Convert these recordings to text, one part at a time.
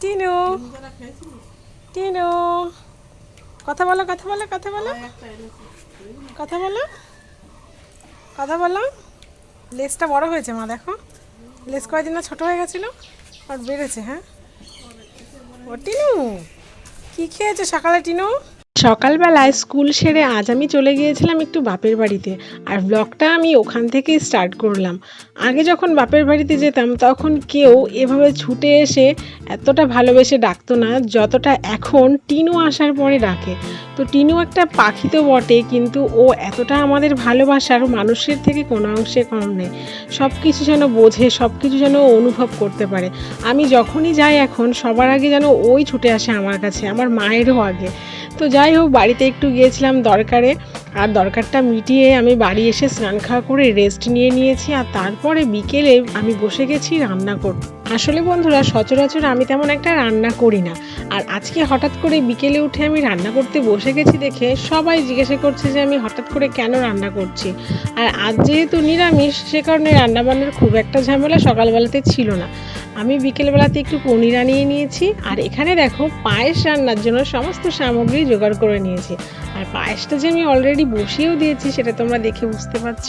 টিনু। টিনু। কথা বলো কথা বলো কথা বলো। কথা বলো। কথা বলো। লেসটা বড় হয়েছে মা, দেখো। লেস কয়েকদিন না ছোট হয়ে গেছিল, আর বেড়েছে হ্যাঁ? ও টিনু, কী খেয়েছো সকালে টিনু? সকালবেলায় স্কুল সেরে আজ আমি চলে গিয়েছিলাম একটু বাপের বাড়িতে, আর ব্লগটা আমি ওখান থেকেই স্টার্ট করলাম। আগে যখন বাপের বাড়িতে যেতাম, তখন কেউ এভাবে ছুটে এসে এতটা ভালোবেসে ডাকতো না, যতটা এখন টিনও আসার পরে ডাকে। তো টিনু একটা পাখি তো বটে, কিন্তু ও এতটা আমাদের ভালোবাসার মানুষের থেকে কোনো অংশে কম নেই। সব কিছু যেন বোঝে সব কিছু যেন অনুভব করতে পারে। আমি যখনই যাই এখন, সবার আগে যেন ওই ছুটে আসে আমার কাছে, আমার মায়েরও আগে। তো যাই হোক, বাড়িতে একটু গিয়েছিলাম দরকারে। আর দরকারটা মিটিয়ে আমি বাড়ি এসে স্নান খাওয়া করে রেস্ট নিয়ে নিয়েছি আর তারপরে বিকেলে আমি বসে গেছি রান্না করতে। আসলে বন্ধুরা, সচরাচর আমি তেমন একটা রান্না করি না। আর আজকে হঠাৎ করে বিকেলে উঠে আমি রান্না করতে বসে গেছি দেখে সবাই জিজ্ঞাসা করছে যে আমি হঠাৎ করে কেন রান্না করছি। আর আজ যেহেতু নিরামিষ, সে কারণে রান্নাবান্নার খুব একটা ঝামেলা সকালবেলাতে ছিল না। আমি বিকেলবেলাতে একটু পনির আনিয়ে নিয়েছি। আর এখানে দেখো, পায়েস রান্নার জন্য সমস্ত সামগ্রী জোগাড় করে নিয়েছি। আর পায়েসটা যে আমি অলরেডি বসিয়েও দিয়েছি, সেটা তোমরা দেখে বুঝতে পারছ।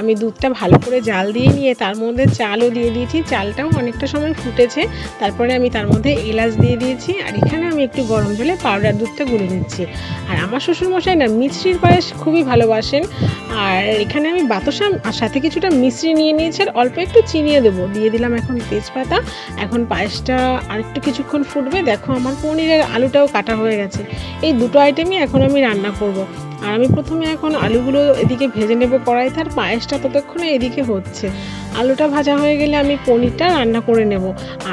আমি দুধটা ভালো করে জাল দিয়ে নিয়ে তার মধ্যে চালও দিয়ে দিয়েছি। চালটাও অনেকটা সময় ফুটেছে। তারপরে আমি তার মধ্যে এলাচ দিয়ে দিয়েছি। আর এখানে আমি একটু গরম জলে পাউডার দুধটা গুলে নিচ্ছি আর আমার শ্বশুরমশাই না মিষ্টির পায়েস খুবই ভালোবাসেন। আর এখানে আমি বাতাসা আর সাথে কিছুটা মিশ্রি নিয়ে নিয়েছি। আর অল্প একটু চিনিয়ে দেবো। দিয়ে দিলাম এখন তেজপাতা। এখন পায়েসটা আর একটু কিছুক্ষণ ফুটবে। দেখো আমার পনিরের আলুটাও কাটা হয়ে গেছে। এই দুটো আইটেমই এখন আমি রান্না করব। আর আমি প্রথমে এখন আলুগুলো এদিকে ভেজে নেব কড়াইতে, আর পায়েসটা ততক্ষণে এদিকে হচ্ছে আলুটা ভাজা হয়ে গেলে আমি পনিরটা রান্না করে নেব।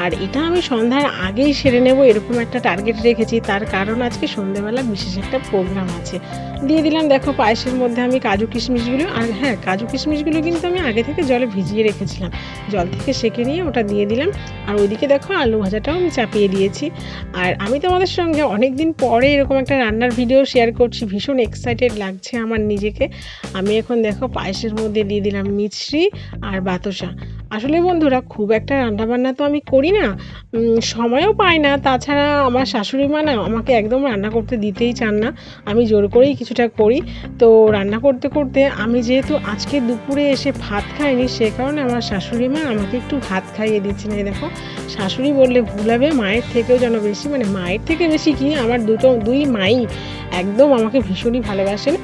আর এটা আমি সন্ধ্যার আগেই সেরে নেব, এরকম একটা টার্গেট রেখেছি। তার কারণ আজকে সন্ধ্যেবেলা বিশেষ একটা প্রোগ্রাম আছে। দিয়ে দিলাম, দেখো পায়েসের মধ্যে আমি কাজু কিশমিশগুলো আর হ্যাঁ কাজু কিশমিশগুলো কিন্তু আমি আগে থেকে জলে ভিজিয়ে রেখেছিলাম। জল থেকে সেঁকে নিয়ে ওটা দিয়ে দিলাম। আর ওইদিকে দেখো আলু ভাজাটাও আমি চাপিয়ে দিয়েছি। আর আমি তোমাদের সঙ্গে অনেক দিন পরে এরকম একটা রান্নার ভিডিও শেয়ার করছি। ভীষণ এক্সাইটেড লাগছে আমার নিজেকে। আমি এখন দেখো পায়েসের মধ্যে দিয়ে দিলাম মিছরি আর বাতাসা আসলে বন্ধুরা, খুব একটা রান্নাবান্না তো আমি করি না। সময়ও পাই না। তাছাড়া আমার শাশুড়ি মা না আমাকে একদম রান্না করতে দিতেই চান না। আমি জোর করেই কিছুটা করি। তো রান্না করতে করতে আমি যেহেতু আজকে দুপুরে এসে ভাত খাইনি, সে কারণে আমার শাশুড়ি মা আমাকে একটু ভাত খাইয়ে দিচ্ছেন। এই দেখো, শাশুড়ি বললে ভুল হবে, মায়ের থেকেও যেন বেশি মানে মায়ের থেকে বেশি কি? আমার দুটো, দুই মাই একদম আমাকে ভীষণই ভালোবাসেন।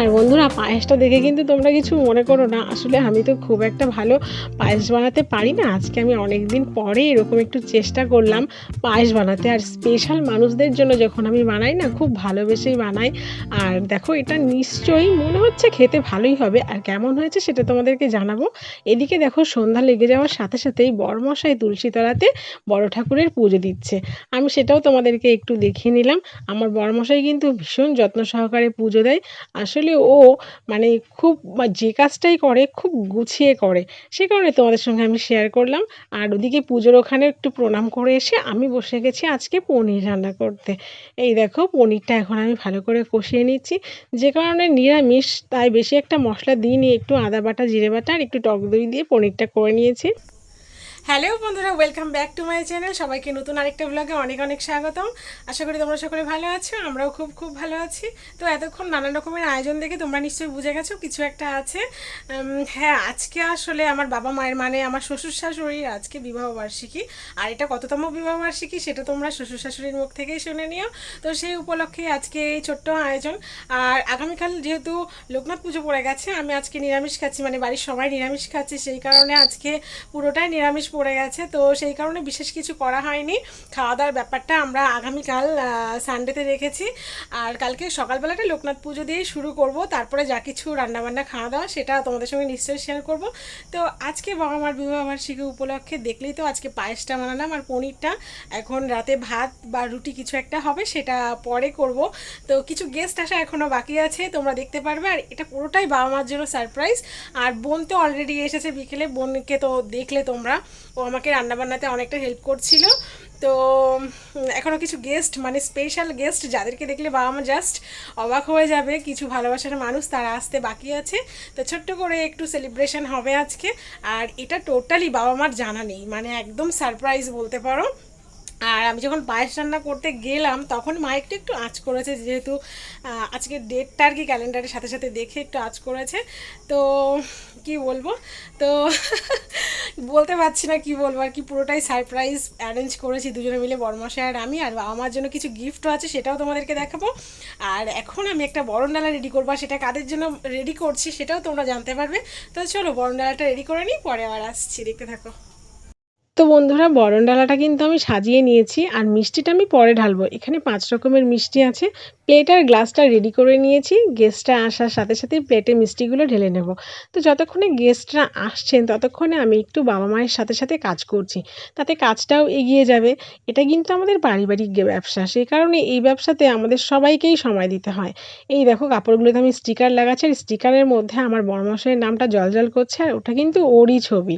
আর বন্ধুরা, পায়েসটা দেখে কিন্তু তোমরা কিছু মনে করো না। আসলে আমি তো খুব একটা ভালো পায়েস বানাতে পারি না। আজকে আমি অনেক দিন পরে এরকম একটু চেষ্টা করলাম পায়েস বানাতে। আর স্পেশাল মানুষদের জন্য যখন আমি বানাই না, খুব ভালোবেসেই বানাই। আর দেখো, এটা নিশ্চয়ই মনে হচ্ছে খেতে ভালোই হবে। আর কেমন হয়েছে সেটা তোমাদেরকে জানাব। এদিকে দেখো, সন্ধ্যা লেগে যাওয়ার সাথে সাথেই বড়মশাই তুলসী তলাতে বড় ঠাকুরের পুজো দিচ্ছে। আমি সেটাও তোমাদেরকে একটু দেখিয়ে নিলাম। আমার বড়মশাই কিন্তু ভীষণ যত্ন সহকারে পুজো দেয়। আসলে ও মানে খুব যে কাজটাই করে খুব গুছিয়ে করে। সে কারণে তোমাদের সঙ্গে আমি শেয়ার করলাম। আর ওদিকে পুজোর ওখানে একটু প্রণাম করে এসে আমি বসে গেছি আজকে পনির রান্না করতে। এই দেখো পনিরটা এখন আমি ভালো করে কষিয়ে নিচ্ছি। যে কারণে নিরামিষ, তাই বেশি একটা মশলা দিইনি। একটু আদা বাটা, জিরে বাটা আর একটু টক দই দিয়ে পনিরটা করে নিয়েছি। হ্যালো বন্ধুরা welcome back to my channel সবাইকে নতুন আরেকটা ব্লগে অনেক অনেক স্বাগতম। আশা করি তোমরা সকলে ভালো আছো, আমরাও খুব খুব ভালো আছি। তো এতক্ষণ নানান রকমের আয়োজন দেখে তোমরা নিশ্চয়ই বুঝে গেছো, কিছু একটা আছে। হ্যাঁ আজকে আসলে আমার বাবা মায়ের মানে আমার শ্বশুর শাশুড়ির আজকে বিবাহ বার্ষিকী। আর এটা কততম বিবাহ বার্ষিকী সেটা তোমরা শ্বশুর শাশুড়ির মুখ থেকেই শুনে নিও। তো সেই উপলক্ষে আজকে এই ছোট্ট আয়োজন। আর আগামীকাল যেহেতু লোকনাথ পুজো পড়ে গেছে, আমি আজকে নিরামিষ খাচ্ছি মানে বাড়ির সবাই নিরামিষ খাচ্ছি, সেই কারণে আজকে পুরোটাই নিরামিষ পড়ে গেছে। তো সেই কারণে বিশেষ কিছু করা হয়নি। খাওয়া দাওয়ার ব্যাপারটা আমরা আগামীকাল সানডেতে রেখেছি। আর কালকে সকালবেলাটা লোকনাথ পুজো দিয়েই শুরু করব। তারপরে যা কিছু রান্নাবান্না খাওয়া দাওয়া সেটা তোমাদের সঙ্গে নিশ্চয়ই শেয়ার করব। তো আজকে বাবা মার বিবাহ বার্ষিকী উপলক্ষে দেখলেই তো আজকে পায়েসটা বানালাম আর পনিরটা। এখন রাতে ভাত বা রুটি কিছু একটা হবে, সেটা পরে করব। তো কিছু গেস্ট আসা এখনও বাকি আছে, তোমরা দেখতে পারবে। আর এটা পুরোটাই বাবা মার জন্য সারপ্রাইজ আর বোন তো অলরেডি এসেছে বিকেলে, বোনকে তো দেখলে তোমরা। ও আমাকে রান্নাবান্নাতে অনেকটা হেল্প করছিল। তো এখনও এখনও কিছু গেস্ট মানে স্পেশাল গেস্ট যাদেরকে দেখলে বাবা মা জাস্ট অবাক হয়ে যাবে, কিছু ভালোবাসার মানুষ তারা আসতে বাকি আছে। তো ছোট্ট করে একটু সেলিব্রেশন হবে আজকে। আর এটা টোটালি বাবা মার জানা নেই মানে একদম সারপ্রাইজ বলতে পারো। আর আমি যখন পায়েস রান্না করতে গেলাম, তখন মা একটু একটু আঁচ করেছে, যেহেতু আজকে ডেটটা আর কি ক্যালেন্ডারের সাথে সাথে দেখে একটু আঁচ করেছে। তো, কি বলব? তো, বলতে পারছি না কি বলব, আর কি পুরোটাই সারপ্রাইজ অ্যারেঞ্জ করেছি দুজনে মিলে বড়মশাই আর আমি, আর আমার জন্য কিছু গিফটও আছে, সেটাও তোমাদেরকে দেখাবো। আর এখন আমি একটা বরণডালা রেডি করব, আর সেটা কাদের জন্য রেডি করছি, সেটাও তোমরা জানতে পারবে। তো চলো, বরণডালাটা রেডি করে নিই, পরে আবার আসছি, দেখতে থাকো। তো বন্ধুরা, বরণ ডালাটা কিন্তু আমি সাজিয়ে নিয়েছি আর মিষ্টিটা আমি পরে ঢালবো। এখানে পাঁচ রকমের মিষ্টি আছে। প্লেট আর গ্লাসটা রেডি করে নিয়েছি। গেস্টটা আসার সাথে সাথে প্লেটে মিষ্টিগুলো ঢেলে নেব। তো যতক্ষণে গেস্টরা আসছেন, ততক্ষণে আমি একটু বাবা মায়ের সাথে সাথে কাজ করছি। তাতে কাজটাও এগিয়ে যাবে। এটা কিন্তু আমাদের পারিবারিক ব্যবসা। সেই কারণে এই ব্যবসাতে আমাদের সবাইকেই সময় দিতে হয়। এই দেখো, কাপড়গুলোতে আমি স্টিকার লাগাচ্ছি। আর স্টিকারের মধ্যে আমার বড়মশাইয়ের নামটা জলজল করছে আর ওটা কিন্তু ওরই ছবি।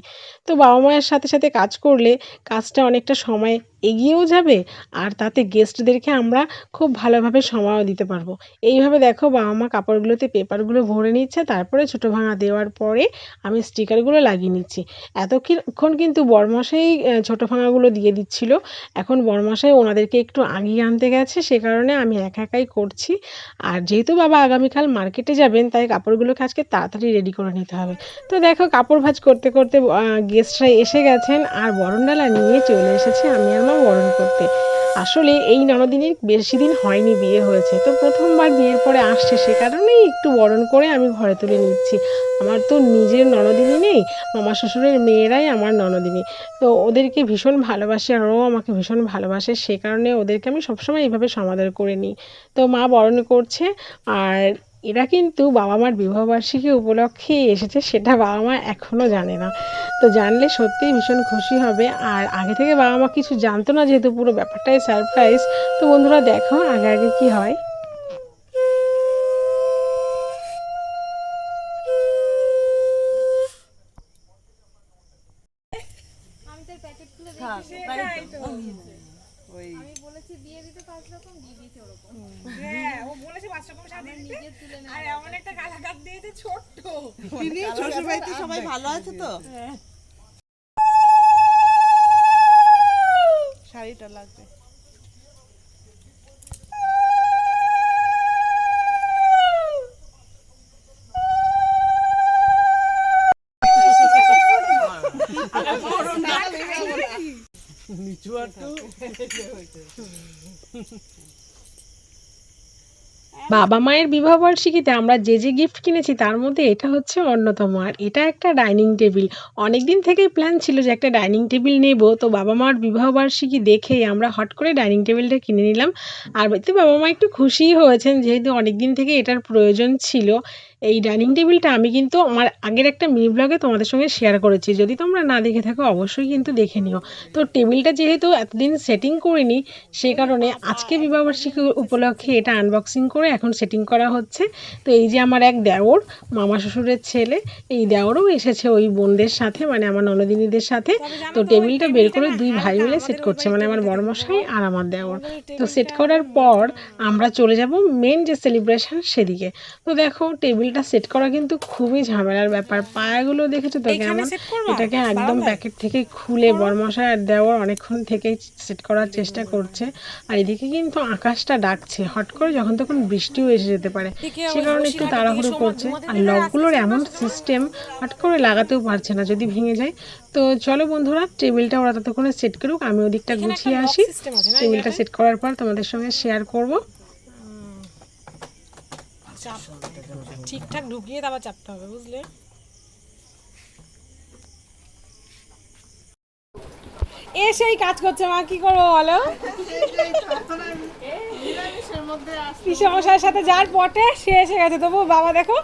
তো বাবা মায়ের সাথে সাথে কাজ করলে কাজটা অনেকটা সময় এগিয়েও যাবে আর তাতে গেস্টদেরকে আমরা খুব ভালোভাবে সময়ও দিতে পারব। এইভাবে দেখো বাবা মা কাপড়গুলোতে পেপারগুলো ভরে নিচ্ছে তারপরে ছোটো ভাঙা দেওয়ার পরে আমি স্টিকারগুলো লাগিয়ে নিচ্ছি। এতক্ষণ কিন্তু বরমশাই আহ, ছোটো ভাঙাগুলো দিয়ে দিচ্ছিল। এখন বরমশাই ওনাদেরকে একটু আগিয়ে আনতে গেছে সে কারণে আমি একা একাই করছি। আর যেহেতু বাবা আগামীকাল মার্কেটে যাবেন তাই কাপড়গুলোকে আজকে তাড়াতাড়ি রেডি করে নিতে হবে। তো দেখো কাপড় ভাঁজ করতে করতে গেস্টরা এসে গেছেন আর বরণডালা নিয়ে চলে এসেছে আমি আর মা বরণ করতে। আসলে এই ননদিনের বেশি দিন হয়নি বিয়ে হয়েছে। তো প্রথমবার বিয়ের পরে আসছে সে কারণেই একটু বরণ করে আমি ঘরে তুলে নিচ্ছি। আমার তো নিজের ননদিনী নেই, মামা শ্বশুরের মেয়েরাই আমার ননদিনী। তো ওদেরকে ভীষণ ভালোবাসে আর ও আমাকে ভীষণ ভালোবাসে, সে কারণে ওদেরকে আমি সবসময় এইভাবে সমাদর করে নিই। তো মা বরণ করছে আর এরা কিন্তু বাবা মার বিবাহবার্ষিকী উপলক্ষে এসেছে, সেটা বাবা মা এখনও জানে না। তো জানলে সত্যিই ভীষণ খুশি হবে। আর আগে থেকে বাবা মা কিছু জানতো না, যেহেতু পুরো ব্যাপারটাই সারপ্রাইজ তো বন্ধুরা দেখো আগে আগে কি হয়। তিনি শ্বশুর বাড়িতে সবাই ভালো আছে তো? শাড়িটা লাগবে। নিচু একটু বাবা মায়ের বিবাহবার্ষিকীতে আমরা যে যে গিফট কিনেছি তার মধ্যে এটা হচ্ছে অন্যতম। আর এটা একটা ডাইনিং টেবিল অনেক দিন থেকেই প্ল্যান ছিল যে একটা ডাইনিং টেবিল নেব। তো বাবা মার বিবাহবার্ষিকী দেখেই আমরা হট করে ডাইনিং টেবিলটা কিনে নিলাম। আর এতে বাবা মা একটু খুশিই হয়েছেন, যেহেতু অনেক দিন থেকে এটার প্রয়োজন ছিল। এই ডাইনিং টেবিলটা আমি কিন্তু আমার আগের একটা মিনি ব্লগে তোমাদের সঙ্গে শেয়ার করেছি। যদি তোমরা না দেখে থাকো, অবশ্যই কিন্তু দেখে নিও। তো টেবিলটা যেহেতু এতদিন সেটিং করিনি সেই কারণে আজকে বিবাহবার্ষিকী উপলক্ষে এটা আনবক্সিং করে এখন সেটিং করা হচ্ছে। তো এই যে আমার এক দেওর, মামা শ্বশুরের ছেলে, এই দেওরও এসেছে ওই বোনদের সাথে মানে আমার ননদিনীদের সাথে। তো টেবিলটা বের করে দুই ভাই মিলে সেট করছে মানে আমার বড়মশাই আর আমার দেওর। তো সেট করার পর আমরা চলে যাব মেন যে সেলিব্রেশন সেদিকে। তো দেখো টেবিলটা সেট করা কিন্তু খুবই ঝামেলার ব্যাপার। পায়াগুলো দেখেছ তো কেমন? এটাকে একদম প্যাকেট থেকে খুলে বরমশাই আর দেওয়ার অনেকক্ষণ থেকেই সেট করার চেষ্টা করছে। আর এদিকে কিন্তু আকাশটা ডাকছে। হট করে যখন তখন বৃষ্টিও এসে যেতে পারে। সে কারণে একটু তাড়াহুড়ো করছে। আর লকগুলোর এমন সিস্টেম হট করে লাগাতেও পারছে না যদি ভেঙে যায়। তো চলো বন্ধুরা টেবিলটা ওরা ততক্ষণে সেট করুক। আমি ওদিকটা গুছিয়ে আসি। টেবিলটা সেট করার পর তোমাদের সঙ্গে শেয়ার করব। চাপ। ঠিকঠাক ঢুকিয়ে তারপর চাপতে হবে, বুঝলে? এসেই কাজ করছে মা, কি করব বলো? পিসমশাইয়ের সাথে যার পটে সে এসে গেছে। তবু বাবা দেখো,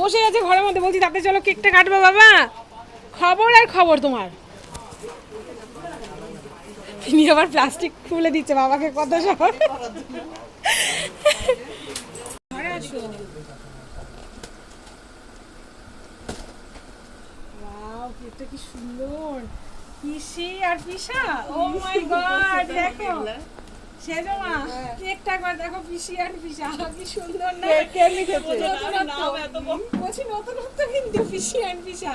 বসে আছে ঘরের মধ্যে, বলছি, তাতে চলো কেকটা কাটবো বাবা। খবর আর খবর তোমার। তিনি আবার প্লাস্টিক খুলে দিচ্ছে বাবাকে কত সময়। ওয়াও কি সুন্দর। পিসি আর পিসা? ও মাই গড দেখো। সেজমা কেকটা একবার দেখো পিসি আর পিসা। কি সুন্দর না? কে লিখেছে? নতুন নতুন কিন্তু পিসি আর পিসা।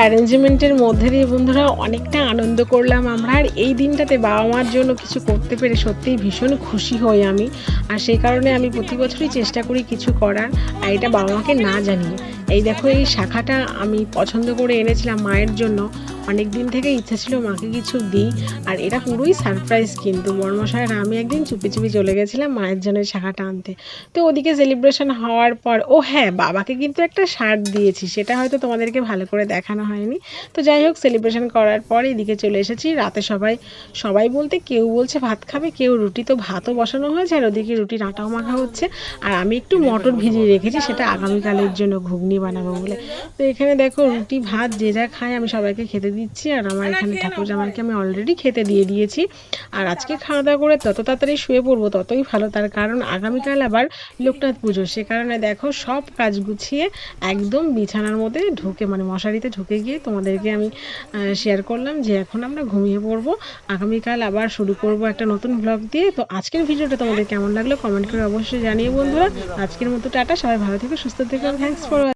অ্যারেঞ্জমেন্টের মধ্যে দিয়ে বন্ধুরা অনেকটা আনন্দ করলাম আমরা। আর এই দিনটাতে বাবা মার জন্য কিছু করতে পেরে সত্যিই ভীষণ খুশি হই আমি। আর সেই কারণে আমি প্রতি বছরই চেষ্টা করি কিছু করার, আর এটা বাবা মাকে না জানিয়ে। এই দেখো এই শাখাটা আমি পছন্দ করে এনেছিলাম মায়ের জন্য। অনেক দিন থেকে ইচ্ছা ছিল মাকে কিছু দিই, আর এটা পুরোই সারপ্রাইজ কিন্তু। বর্মশাই আর আমি একদিন চুপি চুপি চলে গেছিলাম মায়ের জন্য শাখাটা আনতে তো ওদিকে সেলিব্রেশন হওয়ার পর, ও হ্যাঁ বাবাকে কিন্তু একটা শার্ট দিয়েছি, সেটা হয়তো তোমাদেরকে ভালো করে দেখানো হয়নি। তো যাই হোক সেলিব্রেশন করার পর এদিকে চলে এসেছি। রাতে সবাই সবাই বলতে কেউ বলছে ভাত খাবে, কেউ রুটি, তো ভাতও বসানো হয়েছে, আর ওদিকে রুটির আটাও মাখা হচ্ছে। আর আমি একটু মটর ভিজিয়ে রেখেছি, সেটা আগামীকালের জন্য ঘুগনি বানাবো বলে। তো এখানে দেখো রুটি, ভাত, যে যা খায়, আমি সবাইকে খেতে দিচ্ছি আর আমার এখানে ঠাকুর জামাইকে আমি অলরেডি খেতে দিয়ে দিয়েছি। আর আজকে খাওয়া দাওয়া করে তত তাড়াতাড়ি শুয়ে পড়ব ততই ভালো তার কারণ আগামীকাল আবার লোকনাথ পুজো। সে কারণে দেখো সব কাজ গুছিয়ে একদম বিছানার মধ্যে ঢুকে মানে মশারিতে ঢুকে গিয়ে তোমাদেরকে আমি শেয়ার করলাম যে এখন আমরা ঘুমিয়ে পড়ব। আগামীকাল আবার শুরু করব একটা নতুন ব্লগ দিয়ে। তো আজকের ভিডিওটা তোমাদের কেমন লাগল? কমেন্ট করে অবশ্যই জানিয়ে বন্ধুরা। আজকের মতো টাটা সবাই ভালো থেকো সুস্থ থেকো থ্যাংকস ফর